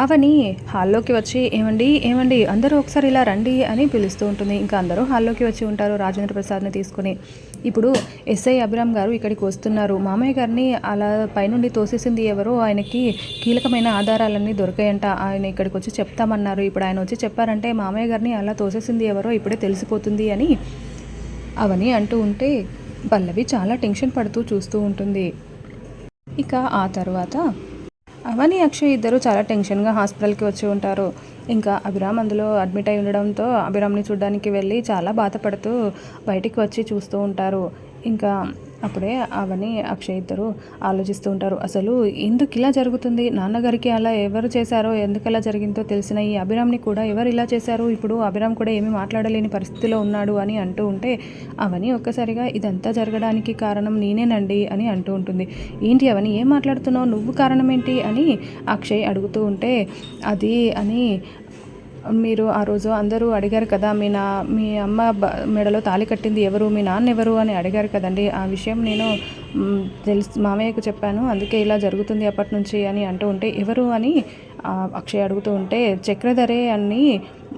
అవని హాల్లోకి వచ్చి ఏమండి ఏమండి అందరూ ఒకసారి ఇలా రండి అని పిలుస్తూ ఉంటుంది. ఇంకా అందరూ హాల్లోకి వచ్చి ఉంటారు రాజేంద్ర ప్రసాద్ని తీసుకుని. ఇప్పుడు ఎస్ఐ అభిరామ్ గారు ఇక్కడికి వస్తున్నారు. మామయ్య గారిని అలా పైనుండి తోసేసింది ఎవరో ఆయనకి కీలకమైన ఆధారాలన్నీ దొరికాయంట. ఆయన ఇక్కడికి వచ్చి చెప్తామన్నారు. ఇప్పుడు ఆయన వచ్చి చెప్పారంటే మామయ్య గారిని అలా తోసేసింది ఎవరో ఇప్పుడే తెలిసిపోతుంది అని అవని అంటూ ఉంటే పల్లవి చాలా టెన్షన్ పడుతూ చూస్తూ ఉంటుంది. ఇక ఆ తర్వాత అవని అక్షయ్ ఇద్దరు చాలా టెన్షన్గా హాస్పిటల్కి వచ్చి ఉంటారు. ఇంకా అభిరామ్ అందులో అడ్మిట్ అయి ఉండడంతో అభిరామ్ని చూడడానికి వెళ్ళి చాలా బాధపడుతూ బయటికి వచ్చి చూస్తూ ఉంటారు. ఇంకా అప్పుడే అవని అక్షయ్ ఇద్దరు ఆలోచిస్తూ ఉంటారు. అసలు ఎందుకు ఇలా జరుగుతుంది? నాన్నగారికి అలా ఎవరు చేశారో ఎందుకు అలా జరిగిందో తెలిసిన ఈ అభిరామ్ని కూడా ఎవరు ఇలా చేశారు? ఇప్పుడు అభిరామ్ కూడా ఏమీ మాట్లాడలేని పరిస్థితిలో ఉన్నాడు అని అంటూ ఉంటే అవని ఒక్కసారిగా ఇదంతా జరగడానికి కారణం నేనేనండి అని అంటూ ఉంటుంది. ఏంటి అవని ఏం మాట్లాడుతున్నావు? నువ్వు కారణం ఏంటి? అని అక్షయ్ అడుగుతూ ఉంటే అది అని మీరు ఆ రోజు అందరూ అడిగారు కదా మీ నా మీ అమ్మ బ- మెడలో తాళి కట్టింది ఎవరు మీ నాన్న ఎవరు అని అడిగారు కదండి. ఆ విషయం నేను తెలుసు మామయ్యకు చెప్పాను. అందుకే ఇలా జరుగుతుంది అప్పటి నుంచి అని అంటూ ఉంటే ఎవరు అని అక్షయ్ అడుగుతూ ఉంటే చక్రధరే అని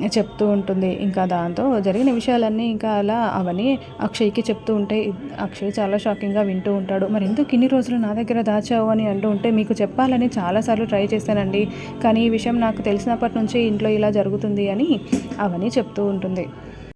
చెప్తూ ఉంటుంది. ఇంకా దాంతో జరిగిన విషయాలన్నీ ఇంకా అలా అవని అక్షయ్కి చెప్తూ ఉంటే అక్షయ్ చాలా షాకింగ్గా వింటూ ఉంటాడు. మరి ఎందుకు ఇన్ని రోజులు నా దగ్గర దాచావు? అని అంటూ ఉంటే మీకు చెప్పాలని చాలాసార్లు ట్రై చేశానండి. కానీ ఈ విషయం నాకు తెలిసినప్పటి నుంచి ఇంట్లో ఇలా జరుగుతుంది అని అవని చెప్తూ ఉంటుంది.